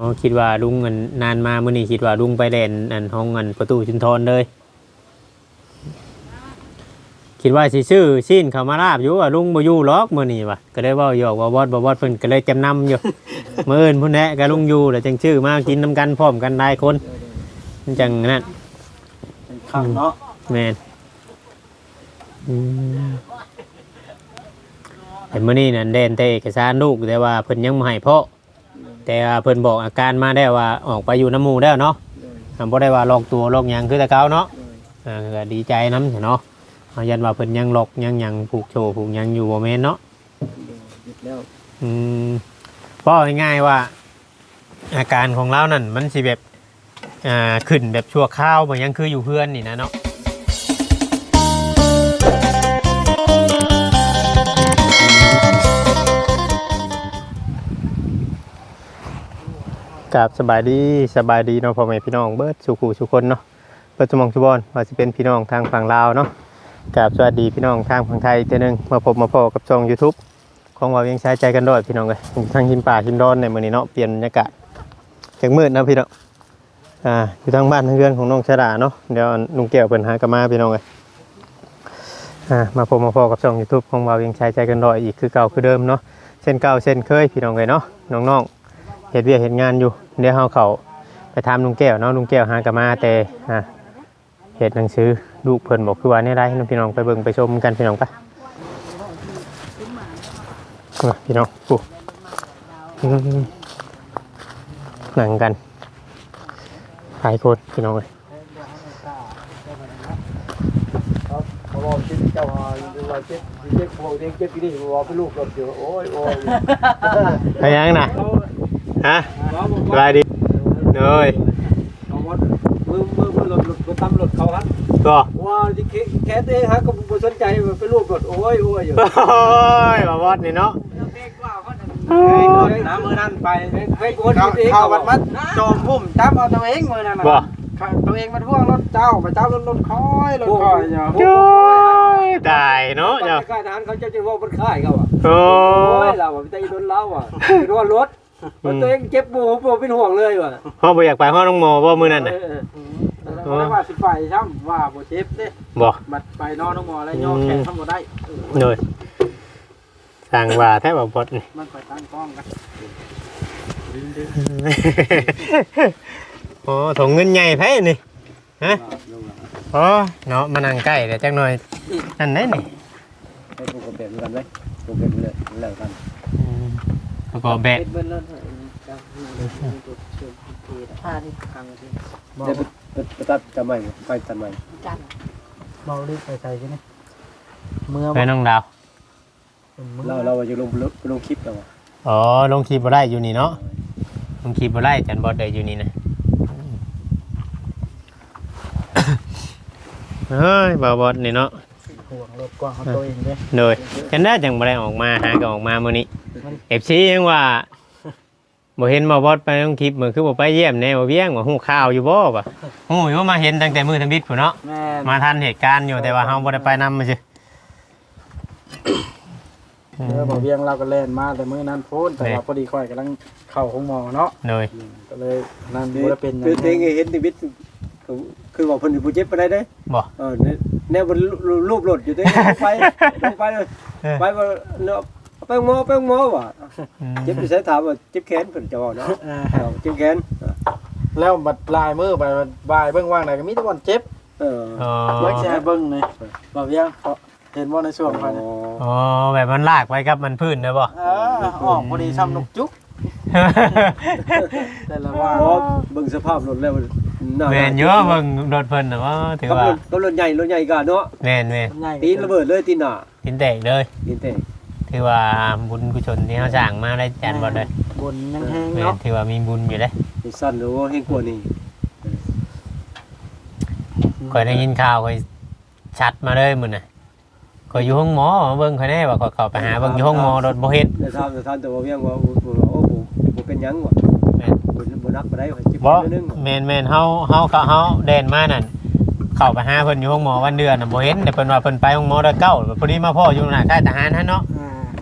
อ๋อคิดว่าลุงเงินนานมามื้อนี้คิดว่าลุงไปเล่นอันห้องเงินประตูชุนทรเลย คิดว่าสิซื้อชิ้นเขามาลาบอยู่ว่าลุงบ่อยู่หรอกมื้อนี้ว่ะก็เลยเว้าหยอกว่าบอดบ่บอดเพิ่นก็เลยจำนำอยู่มื้ออื่นพุ่นแหละก็ลุงอยู่แล้วจังชื่อมากินนํกันพร้อมกันหลายคนมันจังนั้นเป็นข้างเนาะแม่นอืมแต่มื้อนี้นั่นเด่นแต่เอกสารลูกแต่ว่าเพิ่นยังบ่ให้พ่อ แต่ว่าเพิ่นบอกอาการมาแล้วว่าออกไปอยู่น้ำหมู่แล้วเนาะอ่าบ่ได้ว่าลอกตัวลอกหยังคือแต่เก่าเนาะอ่าก็ดีใจนำเนาะเอายันว่าเพิ่นยังลอกยังหยังผูกโชว์ผูกหยังอยู่บ่แม่นเนาะ หยุดแล้วอืมก็ง่ายๆว่า อาการของเรานั่นมันสิแบบอ่าขึ้นแบบชั่วคราวบ่ยังคืออยู่เพื่อนนี่นะเนาะ กับสบายดีสบายดีเนาะพ่อแม่พี่น้องเบิร์ดสุขุสุคนเนาะเบิร์ดสมองสุบอนว่าจะเป็นพี่น้องทางฝั่งลาวเนาะกับสวัสดีพี่น้องทางฝั่งไทยอีกเทีนึงมาพบมาพอกับช่อง YouTube ของว่าเวียงใช้ใจกันด้วยพี่น้องเลยทางหิมป่าหิมดอนในมื้อนี้เนาะเปลี่ยนบรรยากาศจากมืดนะพี่น้องอ่าอยู่ทางบ้านทางเรือนของน้องชดาเนาะเดี๋ยวลุงแก้วเพิ่นหากลับมาพี่น้องเลยอ่ามาพบมาพอกับช่อง YouTube ของว่าเวียงใช้ใจกันด้วยอีกคือเก่าคือเดิมเนาะเช่นเก่าเช่นเคยพี่น้องเลยเนาะน้องๆเห็ดเวียกเห็ดงานอยู่ เดี๋ยวเฮาเขาไปทำลุงแก้วเนาะลุงแก้วหากนมาแต่ฮะเห็ดหนังสือลูกเพิ่นบอกคือว่าเนี่ได้น้องพี่น้องไปเบิ่งไปชมกันพี่น้องปะพี่น้องปุ๊หนังกันหลายคนพี่น้องเลยเพราะว่าคิดเจ้าหาเราเจ็บเจ็บพวกเด็กเจ็บกี่นี่ว่าเป็นลูกรถเดียวโอ้ยโอ้ยไปยังนะฮะ สบายดีเลยเอาหมดมือมือมือรถรถรถตำรถเขาฮันก็ว้าวที่แค่เองฮะก็บ่สนใจเป็นลูกรถโอ้ยโอ้ยอยู่โอ้ยบาวอดนี่เนาะน้ำมือนั่นไปให้กวนเองเข้าวัดมัดจอมพุ่มจับเอาตัวเองมือนั่นบ่ตัวเองมันพ่วงรถเจ้าไปเจ้ารถรถคอยรถคอยอย่าโอ้ยตายเนาะเจ้าค่ายทหารเขาจะจะว่าเป็นค่ายเขาอะโอ้โอ้ยเราอะไปโดนเล้าอะไปโดนรถ มันตัวเองเจ็บปูปูเป็นห่วงเลยว่ะห้องบ่อยากไปห้องน้องหมอบ่มื้อนั้นน่ะเออเออแล้วว่าสิไปซ้ำว่าบ่เจ็บเด้บ่บัดไปนอนน้องหมอแล้วย่อแขนทำบ่ได้เออเลยสั่งว่าแท้บ่บดนี่มันไปตั้งกล้องกันโอ้ถุงเงินใหญ่แพ้นี่ฮะโอ้เนาะมานั่งใกล้เดี๋ยวจักหน่อยนั่นแน่นี่ให้พวกผมเปลี่ยนกันไว้ผมเปลี่ยนเลยแล้วกันอืม แล้วก็แบะเบิ้ลแล้วผ่านครั้งที่เดี๋ยวไปตัดทำไมไปทำไมเบารีบไปใส่ใช่ไหมเมื่อไปน้องดาวเราเราจะลงลงคลิปแล้วอ๋อลงคลิปบ่ได้อยู่นี่เนาะลงคลิปบ่ได้จันบ่ได้อยู่นี่นะเฮ้ยบ่บดนี่เนาะห่วงรถกว้างของตัวเองด้วยเลยจันได้จังบ่ได้ออกมาหาก็ออกมามื้อนี้ FC ยังว่าบ่เห็นบ่บดไปลงคลิปมื้อคือบ่ไปเยี่ยมแน่บ่เวียงว่าฮู้ข่าวอยู่บ่บ่ฮู้อยู่ว่ามาเห็นตั้งแต่มื้อทำบิดพุ่นเนาะแม่มาทันเหตุการณ์อยู่แต่ว่าเฮาบ่ได้ไปนำมาซื่อเมื่อบอกเวียงเราก็เล่นมาแต่มื้อนั้นโพนแต่ว่าพอดีค่อยกำลังเข้าของหมอเนาะเลยก็เลยนั่นบ่ได้เป็นหยังคือเทงเห็นในวิทย์คือว่าคนอยู่ผู้เจ็บไปได้เด้บ่เออแนวบนรูปรถอยู่เด้ไปลงไปเลยไปว่าเนาะ ไปหมอไปหมอว่ะอืมเจ็บอยู่ใช้ถามว่าเจ็บแขนเพิ่นจะบอกเนาะอ่าเอาเจ็บแขนแล้วบัดลายมือไปบายเบิ่งว่างไหนก็มีแต่วันเจ็บเอออ๋อเบิ่งสิให้เบิ่งนี่บอกเวียงเห็นบ่ในช่วงไปอ๋อแบบมันลากไปกับมันพื้นเด้อบ่เออออกพอดีซ้ำนกจุกแต่ละว่าอ๋อเบิ่งสภาพรถแล้วแม่นอยู่ว่าเบิ่งรถเพิ่นน่ะว่าถือกับว่ารถกับรถใหญ่รถใหญ่กันเนาะแม่นแม่นใหญ่ตีนระเบิดเลยตีนหน้ากินแตกเลยตีนเตะ ถือว่าบุญกุศลที่เฮาสร้างมาได้จานบ่ได้บนยังแห้งแม่นเนาะถือว่ามีบุญอยู่เด้นี่สั้นหรือว่าเฮงกว่านี่ข่อยได้ยินข่าวข่อยชัดมาเลยมื้อน่ะข่อยอยู่ห้องหมอเบิ่งข่อยแน่ว่าข่อยเข้าไปหาเบิ่งอยู่ห้องหมอรถบ่เฮ็ด แต่ทำแต่ทำแต่ว่าเวียงว่าโอ้โหโอ้โหบ่เป็นหยังว่ะแม่น บ่บ่นักบ่ได้ว่าจิบบ่นิดนึงแม่นแม่นเฮาเฮาเขาเฮาแดนมานั่นเข้าไปหาเพิ่นอยู่ห้องหมอวันเดือนน่ะบ่เห็นแต่เพิ่นว่าเพิ่นไปห้องหมอเดือนเก้าพอดีมาพ่ออยู่หน้าค่ายทหารหั่นเนาะอ่า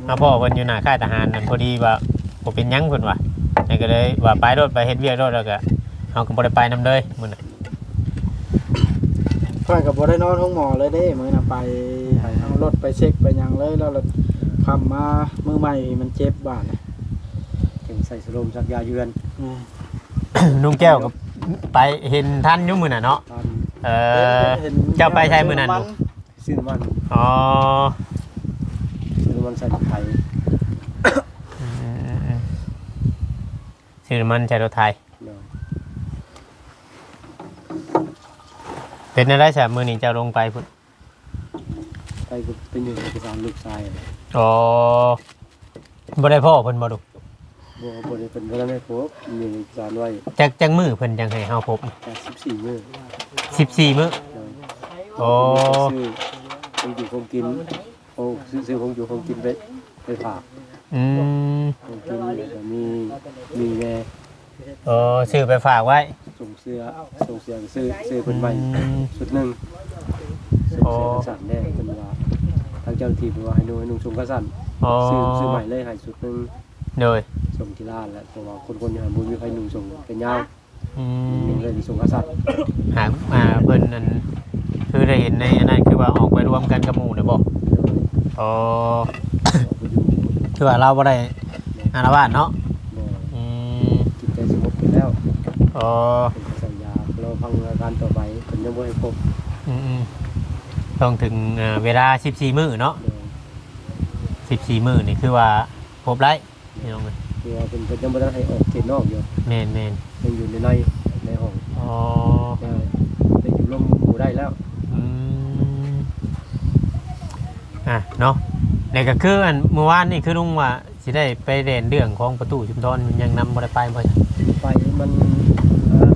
มาพ่อเพิ่นอยู่หน้าค่ายทหารนั่นพอดีว่าบ่เป็นหยังเพิ่นว่านี่ก็เลยว่าไปรถไปเฮ็ดเวียกรถแล้วก็เฮาก็บ่ได้ไปนํเลยมื้อน่ะค่อยกับบ่ได้นอนห้องหมอเลยเด้มื้อน่ะไปให้เอารถไปเช็คไปหยังเลยแล้วรถคำมามือใหม่มันเจ็บบ้านน่ะจึงใส่สโลมสักยาเยือนอืมลุงแก้วก็ไปเห็นท่านอยู่มื้อน่ะเนาะตอนเออเจ้าไปใช้มื้อนั้นมัลูกซื้อน้ำมันอ๋อซื้อน้ำ มันใส่รถไข่ชื่อมันใช้รถไทย เนาะเป็นอะไรซะมื้อนี้เจ้าลงไปพุ่นไปก็เป็นอยู่ในสารลูกชายอ๋อบ่ได้พ่อเพิ่นบ่ดูบ่บ่ได้เป็นบ่ได้พบอยู่ในสารไว้จักจังมือเพิ่นจังให้เฮาพบแต่14มื้อ14มื้อเนาะโอ้ซื้อคงอยู่คงกิน โอ้ซื้อซื้อคงอยู่คงกินไปไปฝากอืมคงกินแล้วก็มีมีแม่อ๋อซื้อไปฝากไว้ส่งเสื้อส่งเสื้อซื้อซื้อเป็นใหม่อืม ชุดหนึ่งส่งอ๋อ เสื้อกระสันแน่เป็นว่าทางเจ้าหน้าที่เป็นว่าให้หนุ่ให้หนุ่งชงกระสันอ๋อซื้อซื้อใหม่เลยให้ชุดหนึ่งโดยส่งที่ร้านแล้วเพราะว่าคนคนๆอย่างบุญมีใครหนุ่งส่งเป็นยาวอืหนุ่งมเลยส่งกระสันหาอ่าเพิ่นนั่นคือได้เห็นในอันนั้นคือว่าออกไปรวมกันกับหมู่น่ะบ่อ๋ อคือว่าเราบ่ได้อารวาสเนาะบ่อืมจิตใจสงบขึ้นแล้วอ๋อเป็นสัญญาเราฟังอาการต่อไปเป็นยังบ่ให้พบอืมๆต้องถึงเอ่อเวลา 14 มื้อเนาะเดี๋ยว14 มื้อนี่คือว่าครบไร้พี่น้องเอ้ยคือว่าเป็นเป็นยังบ่ได้ให้ออกเขตนอกอยู่แม่นแม่นยังอยู่ในในในห้องอ๋อ แต่แต่อยู่ร่มหมู่ได้แล้ว อืม อะเนาะนี่ก็คืออันเมื่อวานนี่คือลุงว่าสิได้ไปเรียนเรื่องของประตูชุมพรมันยังนำบ่ได้ไปบ่จ้ะไปมันอ่า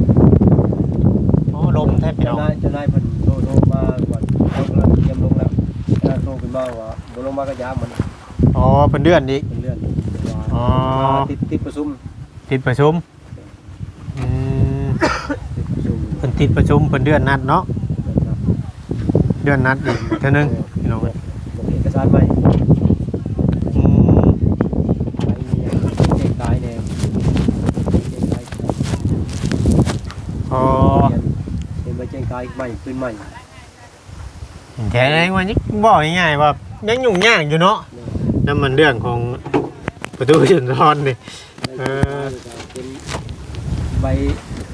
โอ้ลมแทบพี่เจ้าน้องนายเจ้านายเพิ่นโทรโทรมาก่อนเรากำลังเตรียมลงแล้วเจ้านายโทรขึ้นมาว่าบ่ลงมาก็ยามมันอ๋อเป็นเดือนอีก เป็นเลื่อนว่าอ๋อ ว่าติดติดประชุมติดประชุมอืมติดประชุมเพิ่นติดประชุมเพิ่นเดือนนัดเนาะนะครับเดือนนัดอีกเท่านึงพี่น้องบอกบอ กเอกสารใหม่อืมไปมีอย่างเอกกายแนวเอกกายอ๋อเขียนเป็นใบเจงกายใหม่ขึ้นใหม่แท้เลยว่านี่บอกง่ายๆว่ายังยุ่งยากอยู่เนาะนั่นมันเรื่องของประตูชุมพรนี่เออเป็นใบ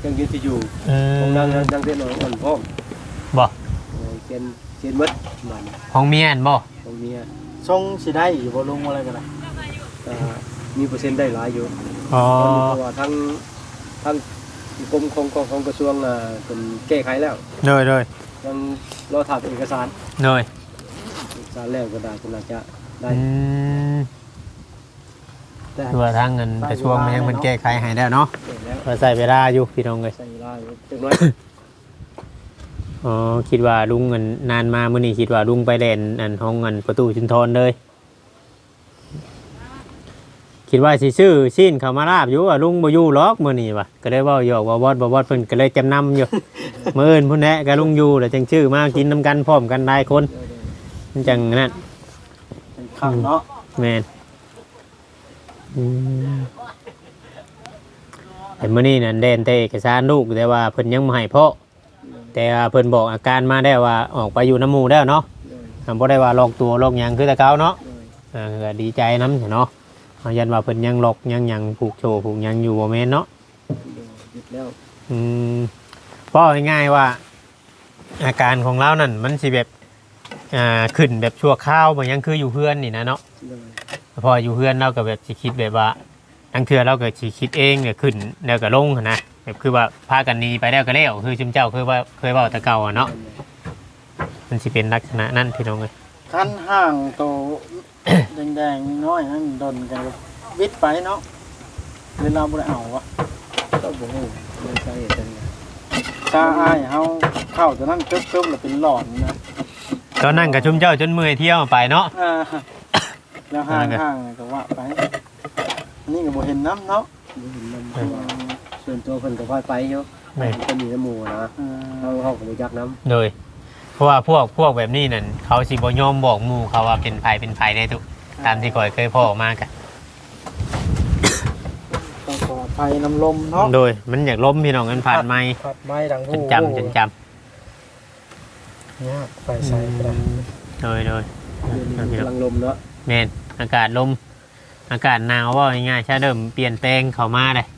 ยังยืนที่อยู่อืของมนางนางนางเต้นอ่อนพร้อมบ่เออเขียนเขียนมัดมันของเมียนบ่ตรง นี้ทรงสิได้อยู่บ่ลุงอะไรกันล่ะอ่ามีเปอร์เซ็นต์ได้หลายอยู่อ๋อ เพราะว่าทั้งทั้งกรมของของของกระทรวงอ่าเป็นแก้ไขแล้วเลยเลยยังรอถ่ายเอกสารเลยเอกสารแล้วก็ได้ก็น่าจะได้อืมแต่คือว่าทางเงินกระทรวงมันยังมันแก้ไขให้แล้วเนาะเสร็จแล้วมาใส่เวลาอยู่พี่น้องเลยใส่ลายจังน้อย อ๋อคิดว่าลุงเงินนานมามื้อนี้คิดว่าลุงไปเล่นอันห้องเงินประตูชุนทรเลย คิดว่าสิซื้อชิ้นเขามาลาบอยู่ว่าลุงบ่อยู่หรอกมื้อนี้ว่ะก็เลยเว้าหยอกว่าบอดบ่บอดเพิ่นก็เลยจำนำอยู่มื้ออื่นพุ่นแหละก็ลุงอยู่แล้วจังชื่อมากินนํกันพร้อมกันหลายคนมันจังนั่นเป็นข้างเนาะแม่นอืมแต่มื้อนี้นั่นเด่นแต่เอกสารลูกแต่ว่าเพิ่นยังบ่ให้พ่อ แต่ว่าเพิ่นบอกอาการมาแล้วว่าออกไปอยู่น้ำหมู่แล้วเนาะอ่าบ่ได้ว่าลอกตัวลอกหยังคือแต่เก่าเนาะอ่าก็ดีใจนำเนาะเอายันว่าเพิ่นยังลอกยังหยังผูกโชว์ผูกหยังอยู่บ่แม่นเนาะ หยุดแล้วอืมเพราะง่ายๆว่า อาการของเรานั่นมันสิแบบอ่าขึ้นแบบชั่วคราวบ่ยังคืออยู่เพื่อนนี่นะเนาะเลยพออยู่เพื่อนเราก็แบบสิคิดแบบว่าทั้งเทื่อเราก็สิคิดเองเนี่ยขึ้นแล้วก็ลงหั้นนะ แบบคือว่าพากันหนีไปแล้วก็แล้วคือชุมเจ้าเคยว่าเคยเว้าแต่เก่าอะเนาะมันสิเป็นลักษณะนั้นพี่น้องเอ้ยคันห่างโต แดงๆน้อยนั่นดนกันวิทย์ไปเนาะเวลาบ่ได้เอาวะก็บอกว่าไม่ใช่เหตุจังไงถ้าอ้ายเฮาเข้าตัวนั้นตึ๊บๆแล้วเป็นหลอนนะตอนนั้นก็ชุมเจ้าจนเมื่อยเที่ยวไปเนาะอ่าแล้วห่างๆก็ว่าไปอันนี่ก็บ่เห็นน้ำเนาะบ่เห็นมันเพราะว่า ส่วนตัวเพิ่นก็พาไปอยู่แม่นมันก็มีน้ำหมูนะอ่าเขาเขาก็บ่จักน้ำเลยเพราะว่าพวกพวกแบบนี้นั่นเขาสิบ่ยอมบอกหมู่เขาว่าเป็นภัยเป็นภัยได้ทุกตามที่ก่อยเคยพ่อมากันต้องขออไอ้น้ำลมเนาะโดย มันอยากล้มพี่น้องกันผ่านไม้ผัดไม้ดังจหูนจำจนจเนี่ยไปใส่ก็ได้ำโดยโดยกำลังลมเนาะแม่นอากาศลม อากาศหนาวว่าง่ายๆชาเดิมเปลี่ยนแปลงเข้ามาเลยอืม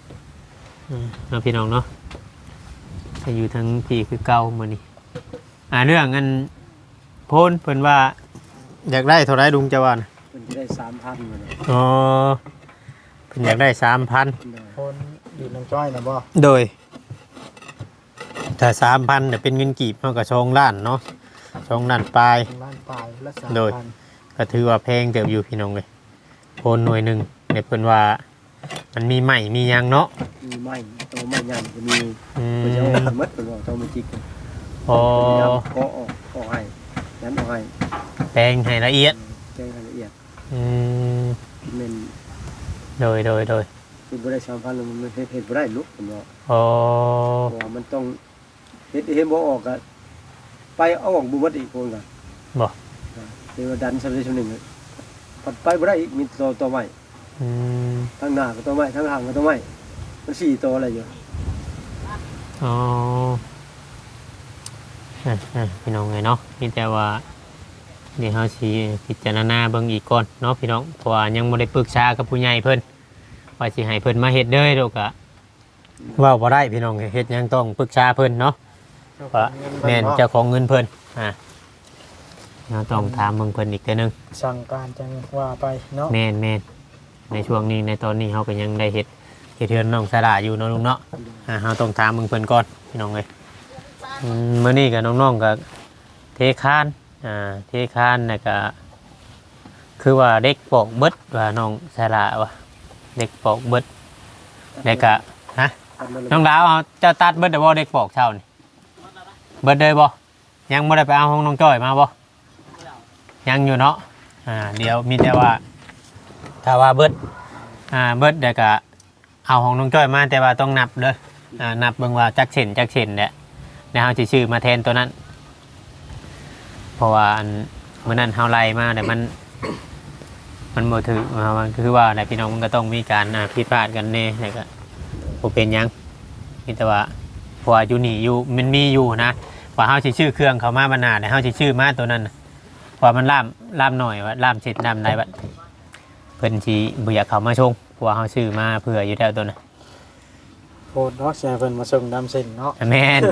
เนาะพี่น้องเนาะจะอยู่ทั้งพี่คือเก่ามื้อนี้อ่าเรื่องอันโพนเพิ่นว่า อยากได้เท่าไรลุงจะว่านะมันจะได้สามพันเลยอ๋อเพิ่นอยากได้สามพันคนอยู่น้ำจ้อยนะบ่โดยถ้าสามพันเนี่ยเป็นเงินกีบเท่ากับชองล้านเนาะชองล้านปลายบ้านปลายละสามโดยพันก็ถือว่าแพงเติบอยู่พี่น้องเลยโพนหน่วยหนึ่งเนี่ยเพิ่นว่า มันมีใหม่มีหยังเนาะมีไม้ตัวไม้ใหญ่จะมีอืมันจะเอามมัดเป็นว่าตัวมันจิกพอก็ออกออกให้นั้นออกให้แปลงให้ละเอียดแจ้งรายละเอียดอืมเน้นโดยโดยโดยเป็นบ่ได้สามพันมันเฮ็ดเฮ็ดบ่ได้ลุกผมว่าพอเพราะว่ามันต้องเฮ็ดเฮ็ดบ่ออกก็ไปเอาออกบ่หมดอีกคนก็บอกเดี๋ยวดันสำเร็จชั่วหนึงปัดไปบ่ได้อีกมีตัวตัวใหม่อืม ทางหน้าก็ตัวใหม่ทางหลังก็ตัวใหม่มันสี่ตัวอะไรอยู่อ๋ออะอะพี่น้องไงเนาะมีแต่ว่าเดี๋ยวเขาสิพิจารณาเบิ่งอีกก่อนเนาะพี่น้องเพราะว่ายังบ่ได้ปรึกษากับผู้ใหญ่เพิ่นว่าสิให้เพิ่นมาเฮ็ดเด้อโดกะเว้าบ่ได้พี่น้องเฮ็ดหยังต้องปรึกษาเพิ่นเนาะว่าแม่นเจ้าของเงินเพิ่นอ่าเราต้องถามเบิ่งเพิ่นอีกเทื่อนึงสั่งการจังว่าไปเนาะแม่นแม่น ในช่วงนี้ในตอนนี้เฮาก็ยังได้เฮ็ดเฮ็ดเทือนน้องสลาอยู่เนาะลุงเนาะอ่าเฮาต้องถามเบิ่งเพิ่นก่อนพี่น้องเอ้ยอืมมื้อนี้ก็น้องๆก็เทคานอ่าเทคานน่ะก็คือว่าเด็กปอกเบิดว่าน้องสลาว่าเด็กปอกเบิดแล้วก็ฮะน้องดาวเอาเจ้าตัดเบิดเดบ่เด็กปอกเช่านี่เบิดเลยบ่ยังบ่ได้ไปเอาของน้องจ้อยมาบ่ยังอยู่เนาะอ่าเดี๋ยวมีแต่ว่า ถ้าว่าเบิดอ่าเบิดเดี๋ยวก็เอาของน้องจ้อยมาแต่ว่าต้องนับเด้ออ่านับเบิ่งว่าจักเส้นจักเส้นเนี่ยแล้วเฮาสิชื่อมาแทนตัวนั้น เพราะว่าอันมื้อนั้นเฮาไล่มาแต่มัน มันบ่ถือว่ามันคือว่าแต่พี่น้องมันก็ต้องมีการอ่าผิดพลาดกันแน่แล้วก็ผมเป็นหยังมีแต่ว่าเพราะว่าอยู่นี่อยู่มันมีอยู่นะว่าเฮาสิชื่อเครื่องเขามาบรรณาแต่เฮาสิชื่อมาตัวนั้นน่ะเพราะว่ามันล่ามล่ามหน่อยว่าล่ามเสร็จล่ามใดบัด เพิ่นสิบ่อยากเข้ามาชงเพราะว่าเฮาชื่อมาเพื่ออยู่แล้วตัวน่ะโพดเนาะแชร์เพิ่นมาส่งดำเส้นเนาะแม่น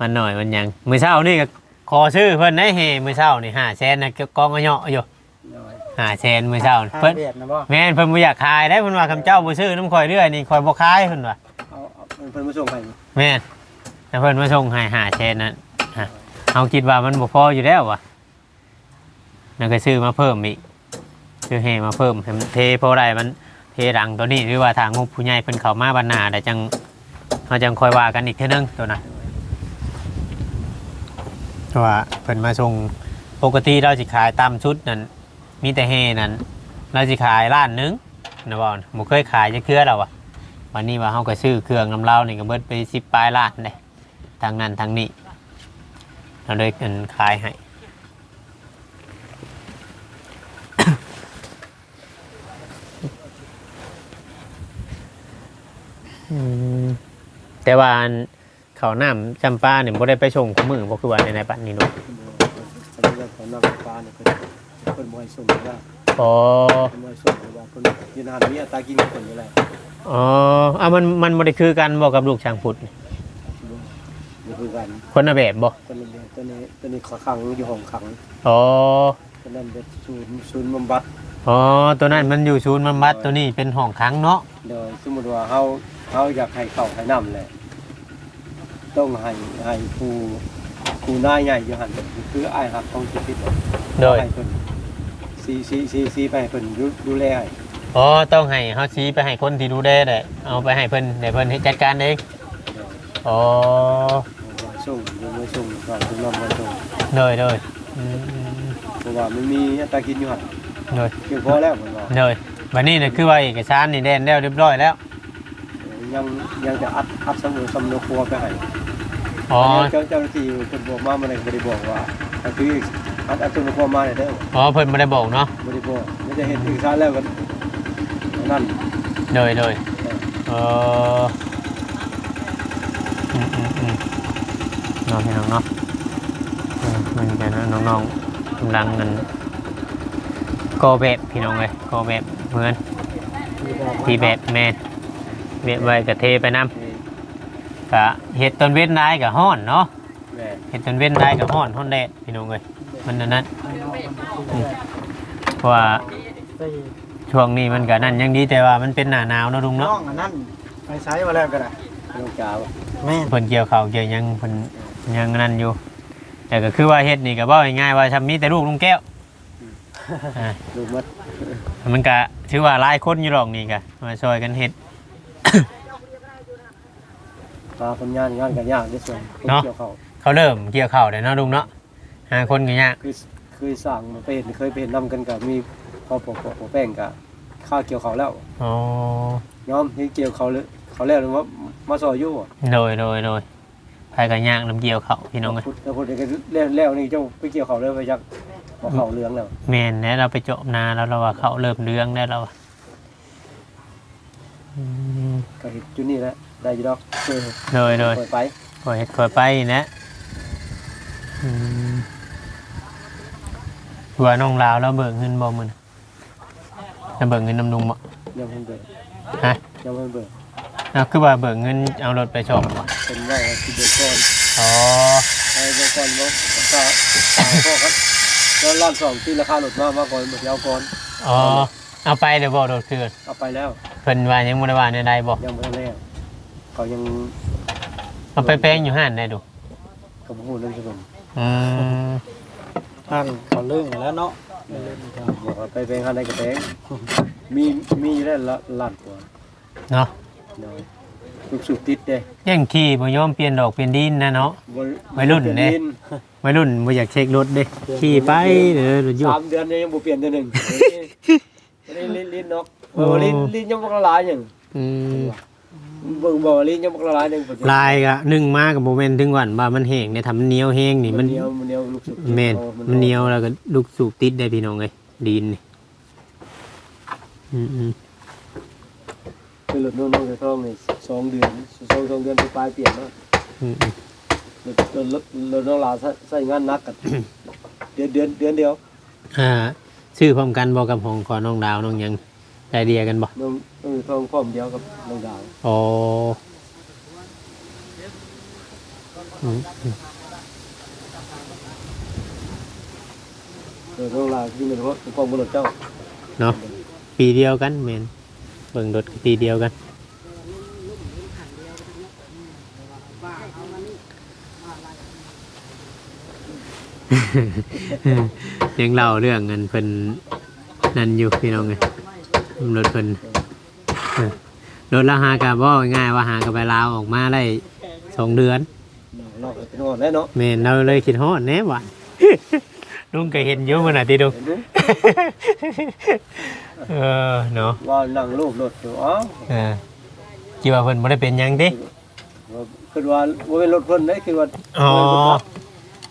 มันหน่อยมันหยังมื้อเช้านี่ก็ขอชื่อเพิ่นได้เฮมื้อเช้านี่5แสนนะกองกระเหยาะอยู่5แสนมื้อเช้านี่ห้าเพิ่นเบียดนะบ่แม่นเพิ่นบ่อยากขายได้เพิ่นว่าคำเจ้าบ่ซื้อน้ำข่อยเรื่อยนี่ข่อยบ่ขายเพิ่นว่าเอาเอาเพิ่นมาส่งให้แม่นแต่เพิ่นมาส่งให้หาแชนนั้นฮะเอาคิดว่ามันบ่พออยู่แล้ววะแล้วก็ซื้อมาเพิ่มอีก ซื้อให้มาเพิ่มให้มันเทเพราะอะไรมันเทรังตัวนี้หรือว่าทางงบผู้ใหญ่เพิ่นเข้ามาบรรณาแต่จังเราจังคอยว่ากันอีกเท่านึงตัวนะเพราะว่าเพิ่นมาส่งปกติเราสิขายตามชุดนั้นมีแต่เฮนั้นเราสิขายล้านหนึงนะบ่บ่เคยขายจะเครือเราอะวันนี้ว่าเขาก็ซื้อเครื่องนำเล้านี่ก็เบิดไปสิบปลายล้านเลยทางนั้นทางนี้เราเลยกันขายให้ อืมแต่ว่าอันเขาวน้ำจำปาเนี่ยบ่ได้ไปส่งขมือบ่คือว่าในในปันนี้เนาะสำหรับของน้ำปลาเนี่ยเพิ่นเพิ่นบ่ให้ส่งว่าอ๋อเพิ่นบ่ให้ส่งว่าเพิ่นยืนหันมีอัตรากินคนอยู่แล้วอ๋ออะมันมันบ่ได้คือกันบ่กับลูกช่างพุทธนี่นี่คือกันคนละแบบบ่ตัวนี้ตัวนี้ตัวนี้ขอขังอยู่ห้องขังอ๋อตัวนั้นเป็นศูนย์ศูนย์บำบัดอ๋อตัวนั้นมันอยู่ศูนย์บำบัดตัวนี้เป็นห้องขังเนาะ โดยสมมุติว่าเฮา เฮาอยากให้เข้าให้น้ำแหละต้องให้ให้ผู้ผู้นายใหญ่อยู่หั่นคืออ้ายฮักของชีวิตโดยให้เพิ่นซีซีซีซีไปให้เพิ่นดูดูแลให้อ๋อต้องให้เขาชี้ไปให้คนที่ดูแลได้เอาไปให้เพิ่นให้เพิ่นให้จัดการเองอ๋อว่าส่งยังไม่ส่งก็ถึงนำมาส่งเลยเลยอืมเพราะว่ามันมีอัตรากินอยู่หั่นเลยเพียงพอแล้วเพิ่นว่าเลยวันนี้เนี่ยคือว่าเอกสารนี่แดนแล้วเรียบร้อยแล้ว ยังยังจะอัดอัดสมุดสำนวนครัวไปให้อ๋อเจ้าเจ้าหน้าที่เพิ่นบอกมามันบ่ได้บอกว่าอันคืออัดอัดสมุดครัวมาได้เด้ออ๋อเพิ่นไม่ได้บอกเนาะบ่ได้บอกไม่ได้เห็นเอกสารแล้วก็นั่นโดยโดยเอออืมอืมอืมเน้องพี่น้องเนาะเออมันกันนะน้องๆกำลังกันก่อแบบพี่น้องเลยก่อแบบเหมือนที่แบบแม่น แบบไว้กระเทไปน้ำกะเห็ดต้นเว้นได้กับห้อนเนาะแม่เห็ดต้นเว้นได้กับห้อนห้อนแดดพี่น้องเลยมันนั่นนั้นเพราะว่าได้ช่วงนี้มันก็นั่นยังดีแต่ว่ามันเป็นหน้าหนาวเนาะลุงน้เนาะองอันนั้นไปใช้มาแล้วก็ได้ลูกจ๋าแม่นเพิ่นเกี่ยวข้าวเกี่ยวหยังเพิ่นยังนั่นอยู่ แต่ก็คือว่าเฮ็ดนี่ก็บ่ง่ายๆว่าทำมีแต่ลูกลุงแก้วอ่า ลูกมัดมันก็ถือว่าหลายคนอยู่หรอกนี่ก็มาช่วยกันเฮ็ด พาคนงานงานกันยากที่สุดคนเนาะ เกี่ยวเขาเขาเริ่มเกี่ยวข้าวแล้วเนาะลุงเนาะหาคนก็ยากคือคือสั่งมาไปเห็นเคยไปเห็นนำกันกับมีพอปอกปอกแป้งกับข้าวเกี่ยวเขาแล้วอ๋อย้อมที่เกี่ยวเขาเลยเขาแล้วว่ามาซอยอยู่อะโดยโดยโดยใครก็ยากนํเกี่ยวข้าวพี่น้องเอ้ยพุทธพุทธก็แล้วแล้วนี่เจ้าไปเกี่ยวเขาเลยไปจักบอกเขาเหลืองแล้วแม่นแล้วเราไปเจาะนาแล้วเราว่าเขาเริ่มเรื่องได้แล้วอะอืมก็เห็นจุดนี้แล้ว ได้อยี่ดอกเออโดยโดยปล่อยไปคอยเฮ็ดคอยไปนะอืมว่าน้องลาวแล้วเบิกเงินบ่มึงจะเบิกเงินนำลุงบ่ยังเพิ่งเบิกฮะยังเพิ่งเบิกเอาคือว่าเบิกเงินเอารถไปชมบ่เป็นว่าคือเบิกก่อนอ๋อไอ้เบิกก่อนว่าก็ตามพ่อครับแล้วรอบสองที่ราคาลดมากมาก่อนหมดยาวก่อนอ๋อเอาไปเดี๋ยวบ่รถคืนเอาไปแล้วเพิ่นว่ายังบ่ได้ว่าในใดบ่ยังไม่ได้แล้ว เขายังเอาไปแป้งอยู่ห้านได้ดูกับหูเรื่องสกุลอืมท่านเขาเรื่องแล้วเนาะไม่เล่นครับบอกว่าไปเป็นข้างในกระแตงมีมีอยู่แล้วละล้านกว่าเนาะเดี๋ยวลูกสูบติดเด้ยังขี่บ่ยอมเปลี่ยนดอกเปลี่ยนดินนะเนาะ บ่วัยรุ่นเด้วัยรุ่นบ่อยากเช็ครถเด้ขี่ไปเด้อรถอยู่สามเดือนเนี่ยยังบ่เปลี่ยนเดือนหนึ่งลิ้นลิ้นลิ้นนกโอ้เออลิ้นลิ้นยังบ่ละลายหยังอืม เบิ่งบอกว่าลิ้นยังบ่ละลายหนึ่งลายก็นึ่งมากับโมเมนถึงวันว่ามันแห้งเนี่ยทำมันเหนียวแห้งนี่มัมันนเหนียวมันเหนียวลูกสูบแม่นมันเหนียวแล้วก็ลูกสูบติดได้พี่น้องเลยดินนี่อืมอืมคือรถโน่นๆท้องนี่สองเดือนสองสองเดือนไปปลายเปลี่ยนเนาะอืมอืมรถรถรถรถน้องลาใช้ใช้งานหนักกันเดือนเดือนเดือนเดียวอ่าชื่อพร้อมกันบอกกับของขอน้องดาวน้องหยัง ไอเดียกันบ่น้องน้องท้องพร้อมเดียวกับน้องดาวอ๋ออืมอืมเออน้องลาที่เป็นเพราะกองบนรถเจ้าเนาะปีเดียวกันแมนเบิ่งรถก็ปีเดียวกัน ยังเล่าเรื่องเงินเพิ่นนั่นอยู่พี่น้องไง รถเพิ่นเออรถละหากะบ่ง่ายๆว่าหากะไปลาวออกมาได้สองเดือนนอกเป็นหอดแล้วเนาะแม่นเราเลยคิดฮอดแน่ว่ะลุงก็เห็นอยู่มื้อน่ะติลุงเห็นไหมเออเนาะว่านั่งรูปรถอยู่อ๋อเออคิดว่าเพิ่นบ่ได้เป็นหยังติคือว่าบ่เป็นรถเพิ่นได้คือว่าอ๋อ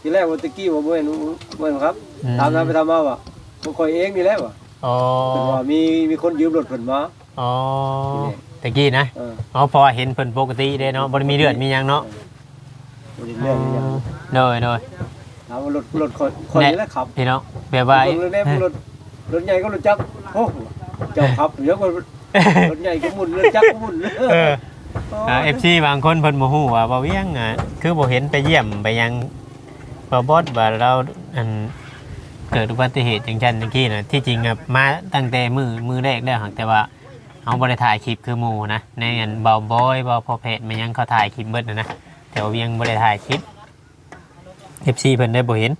ทีแรกว่าตะกี้ว่าบ่เป็นบ่เป็นครับอืมตามนั้นไปทำมาว่ะบ่ค่อยเองนี่แหละว่ะ อ๋อคือว่ามีมีคนยืมรถเพิ่นมาอ๋อตะกี้นะเอออ๋อพอเห็นเพิ่นปกติเด้เนาะบ่ได้มีเลือดมีหยังเนาะบ่ได้เรื่องอีหยังโดยโดยถามว่ารถรถค่อยค่อยนี่แหละครับพี่น้องแบบว่า เบิ่งเลยแน่รถรถใหญ่ก็รถจักรโอ้เจ้าครับเดี๋ยวก็รถใหญ่ก็หมุนรถจักรก็หมุนเออ อ่า FC บางคนเพิ่นบ่ฮู้ว่าบ่เวียงอะคือบ่เห็นไปเยี่ยมไปยังบ่บอสว่าเราอัน เกิดอุบัติเหตุจังซั่นจังซี่น่ะที่จริงอะมาตั้งแต่มือมือแรกแล้วหักแต่ว่าเฮาบ่ได้ถ่ายคลิปคือหมู่นะในอันเบาบอยบ่พอเพจมันยังเขาถ่ายคลิปเบิดน่ะนะแต่ว่าเวียงบ่ได้ถ่ายคลิป FC เพิ่นได้บ่เห็น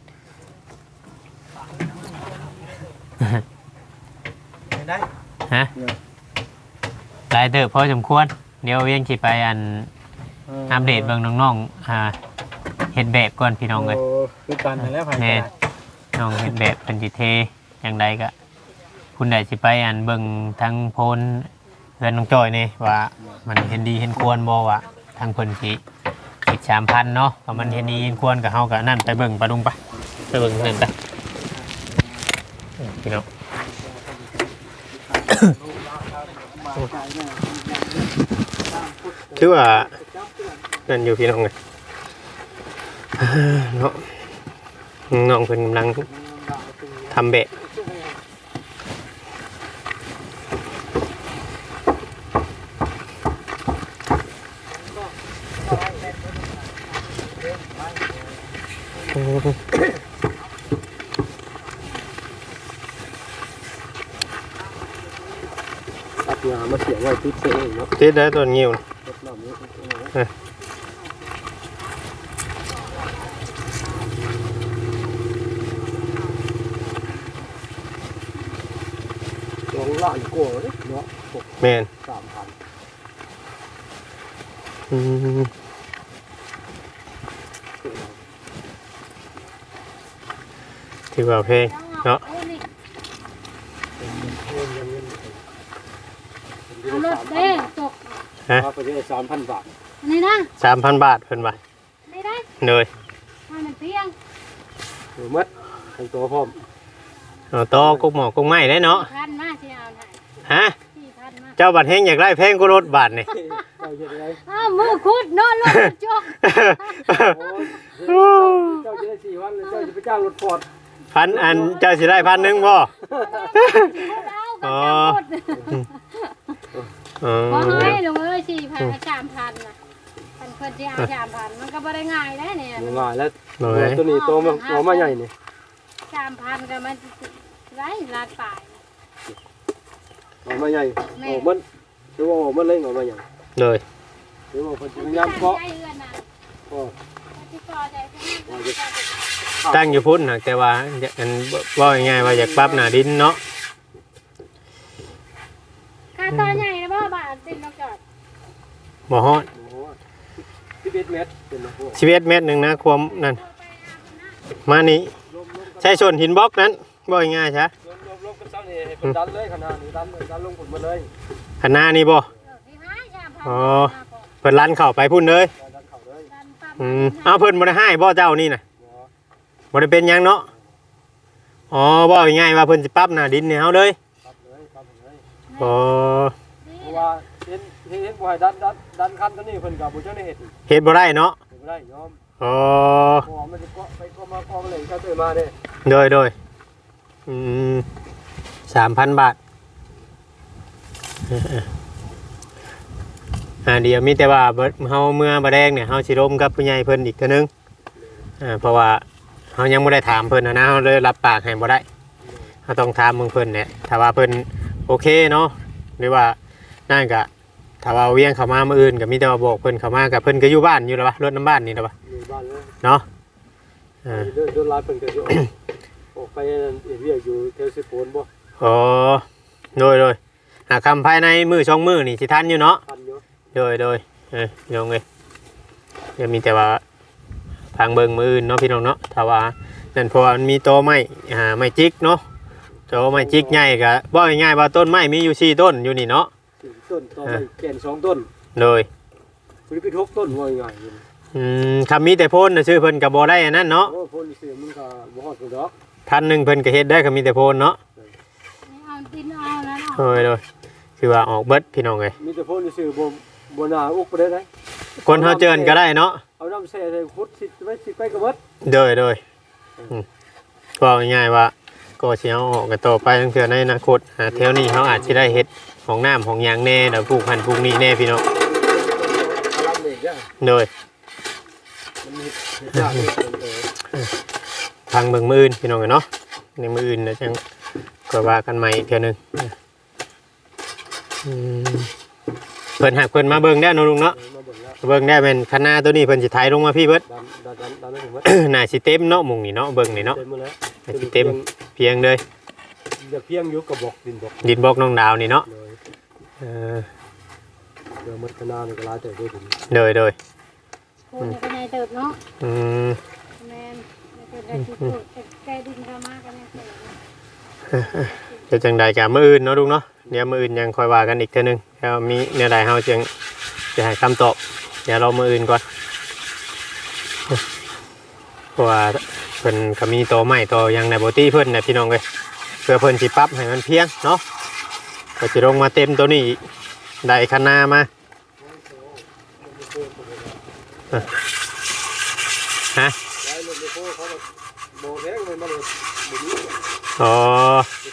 ได้ ฮะหลายเติบพอสมควร เดี๋ยวเวียงสิไปอันอัปเดตเบิ่งน้องๆอ่าเฮ็ดแบบก่อนพี่น้องเอ้ยโคือกันนั่นแหล้วไผแน่ก็ได้น้ นองเฮ็ดแบบเป็นสิเทอย่างใดก็คุณได้สิไปอันเบิ่งทางโพนเพื่อนน้องจอยนี่ว่ามันเห็นดีเห็นควรบ่ว่าทางเพิ่นสิคิด3,000เนาะว่ามันเห็นดีเห็นควรกับเฮาก็นั่นไปเบิ่งปะลุงไปไปเบิ่งนั่นไปพี่น้องคือว่านั่นอยู่พี่น้องเลยเนาะ น้องเพิ่นกำลังทำเบะอืมตัดงามาเสียไว้ติดเองเนาะติดได้ตัวงิ้วน่ะ รถน้ำนี้ เออ สองล้านกว่าเด้เนาะหกแม่นสามพันอืมถือว่าเพลงเนาะเอารถเด้ตกฮะมาไปได้สามพันบาทอันนี้นะสามพันบาทเพิ่นว่าไม่ได้เลยให้มันเพียงหรือมัดทั้งตัวพร้อมเอาโตอกุกหมอกกุกไม้ได้เนาะพัน ฮะ สี่พันมาเจ้าบัตรแห้งอยากไล่เพลงกูรถบาทนี่เจ้าเฮ็ดไงอ้าวมือคุดเนาะรถจกโอ้ยเจ้าจะได้สี่วันเลยเจ้าจะไปจ้างรถฟอร์ดพันอันเจ้าสิได้พันหนึ่งบ่เอาอ๋ก็อจะหมดอ๋อบ่ให้ลงเอ้ยสี่พันกับสามพันน่ะพันเพิ่นสิเอาสามพันมันก็บ่ได้ง่ายได้เนี่ยง่ายแล้วโดยตัวนี้ตัวมันตัวมาใหญ่นี่สามพันก็มันไรลาดป่ายตัว มาใหญ่ออกมันคือว่าออกมันเล่งออกมาใหญ่โดยหรือว่าเพิ่นสิพยายามเกาะใจเอื้อนน่ะโอ้ที่ก่อใจเพิ่นตั้งอยู่พุ่นนะแต่ว่าอันว่าง่ายๆว่าอยากปรับหน้าดินเนาะค่าตอนใหญ่นะบ่บาทติดนกจอดบ่ฮอดโหสิบเอ็ดเมตรเป็นพวกชีวิตเม็ดหนึ่งนะความนั่นมานี่ใช้ส่วนหินบล็อกนั้นว่าง่ายๆใช่ลม ลมลมกันเช้านี่ให้เพิ่นดันเลยขนาดนี้ดันเลยดันลงผลมาเลยขนานี่บ่ที่ให้สามพันอ๋อเพิ่นลันเข้าไปพุ่นเลยดันเข่าเลยอืมเอาเพิ่นบ่ได้ให้บ่เจ้านี่น่ะหมอบ่ได้เป็นหยังเนาะอ๋อว่าง่ายๆว่าเพิ่นสิปรับหน้าดินให้เฮาเลยครับเลยครับเลยอ๋อเพราะว่าเห็นเห็นเห็นบ่ให้ดันดันดันคันตัวนี้เพิ่นก็บ่จังได้เฮ็ดอีกเฮ็ดบ่ได้เนาะเฮ็ดบ่ได้ยอมอ๋อเพราะว่ามันจะเกาะไปเกาะมากองเลยก็เตยมาเด้โดยโดยอืม 3,000บาทอ่าเดี๋ยวมีแต่ว่าเฮาเมื่อบ่แดงเนี่ยเฮาสิร่มกับผู้ใหญ่เพิ่นอีกเทื่อนึงอ่าเพราะว่าเฮายังบ่ได้ถามเพิ่นนะนะเฮาเลยรับปากให้บ่ได้เฮาต้องถามเบิ่งเพิ่นเนี่ยถ้าว่าเพิ่นโอเคเนาะหรือว่านั่นก็ถ้าว่าเวียงเข้ามามื้ออื่นก็มีแต่ว่าบอกเพิ่นเข้ามากับเพิ่นก็อยู่บ้านอยู่แล้ววะรถน้ำบ้านนี่แล้ววะอยู่บ้านเลยเนาะอ่าเดินเดินลายเพิ่นก็สิออกออกไปเวียกอยู่แถวสิโปนบ่ อ๋อโดยโดยหากคำภายในมือช่องมือนี่สิทันอยู่เนาะทันอยู่โดยโดยเอ้ยโยงเลยเดี๋ยวมีแต่ว่าทางเบิงมืออื่นเนาะพี่น้องเนาะถ้าว่านั่นเพราะว่ามันมีโตไม้อ่าไม้จิกเนาะโตไม้จิกใหญ่ก็บ่ง่ายๆว่าต้นไม้มีอยู่สี่ต้นอยู่นี่เนาะสี่ต้นต่อไปแก่นสองต้นโดยคุณไปทกต้นว่าง่ายๆอยู่อืมคำมีแต่โพ่นน่ะชื่อเพิ่นก็บ่ได้อันนั้นเนาะโอ้พ่นเสียมันก็บ่ฮอดกูดอก พันหนึ่งเพิ่นก็เฮ็ดได้คำมีแต่โพ่นเนาะ เอาดินเอาแล้ว โดยโดยคือว่าออกเบิดพี่น้องเลยมีแต่พ่นซื่อบ่บ่น่าอุกไปได้ไดคนเฮาเจิญก็ได้เนาะเอาน้ำแช่ใส่ขุดสิไว้สิไปก็เบิดโดยโดยอืมก็ง่ายๆว่าก็สิเอาออกกันต่อไปตั้งแต่ในอนาคตหาแถวนี้เขาอาจสิได้เฮ็ดของน้ำของหยางแน่เดี๋ยวปลูกพันธุ์ปลูกนี่แน่พี่น้องลำเด็กอะโดยมันเฮ็ดเฮ็ดยากเลยเออพังเบิ่งมืออื่นพี่น้องเนาะในมืออื่นนะจังก็ว่ากันใหม่อีกเทื่อหนึงอืม เพิ่นหักเพิ่นมาเบิ่งได้เนาะลุงเนาะมาเบิ่งแล้วเบิ่งได้เป็นคณะตัวนี้เพิ่นสิไถลงมาพี่เบิด ดันดันดันดันให้ถึงเบิดน่าสิเต็มเนาะหมุงนี่เนาะเบิ่งนี่เนาะเต็มหมดแล้วน่าสิเต็มเพียงเลย อยากเพียงอยู่กับบอกดินบอกดินบอกน้องดาวนี่เนาะเลยเออเดี๋ยวมันขนาดนี่ก็หลายแต่ด้วยดินโดยโดยคนจะเป็นไงเติบเนาะอืมแมนเป็นไงที่ปลูกแกดินเข้ามากันเนี่ยเดี๋ย วจังใดกับมืออื่นเนาะลุงเนาะเดี๋ยวมืออื่นยังคอยว่ากันอีกเท่านึงแล้วมีเนี่ยใดเฮาจึงจะให้คำตอบเดี๋ยวเรามืออื่นก่อนเพราะว่าเพิ่นก็มีโตวใหม่โตวยังในโบตี้เพิ่นนะพี่น้องเลยเพื่อเพิ่นสิปรับให้มันเพียงเนาะก็สิลงมาเต็มตัวนี้ได้คันนามาฮะ อ๋อ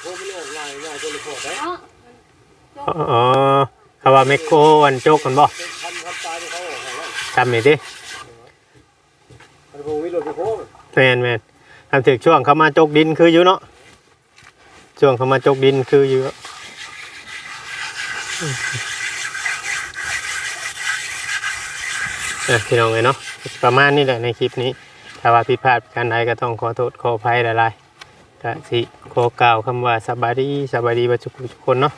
โค้ไม่ได้ออกง่ายง่ายจนเลยพอได้เนาะอ๋อเขาว่าเมกโกวันโจกกันบ่เป็นพันพันตายที่เห้แล้วทำหน่อยดิมันคงมีรถไปโค้แมนแมนทำถึงช่วงเขามาจกดินคืออยู่เนาะช่วงเขามาจกดินคืออยู่อะพี่น้องเลยเนาะประมาณนี้แหละในคลิปนี้ ถ้าว่าผิดพลาดการใดก็ต้องขอโทษขออภัยหลายๆ ก็สิขอกล่าวคำว่าสบายดีสบายดีบัจจุทุกคนเนาะ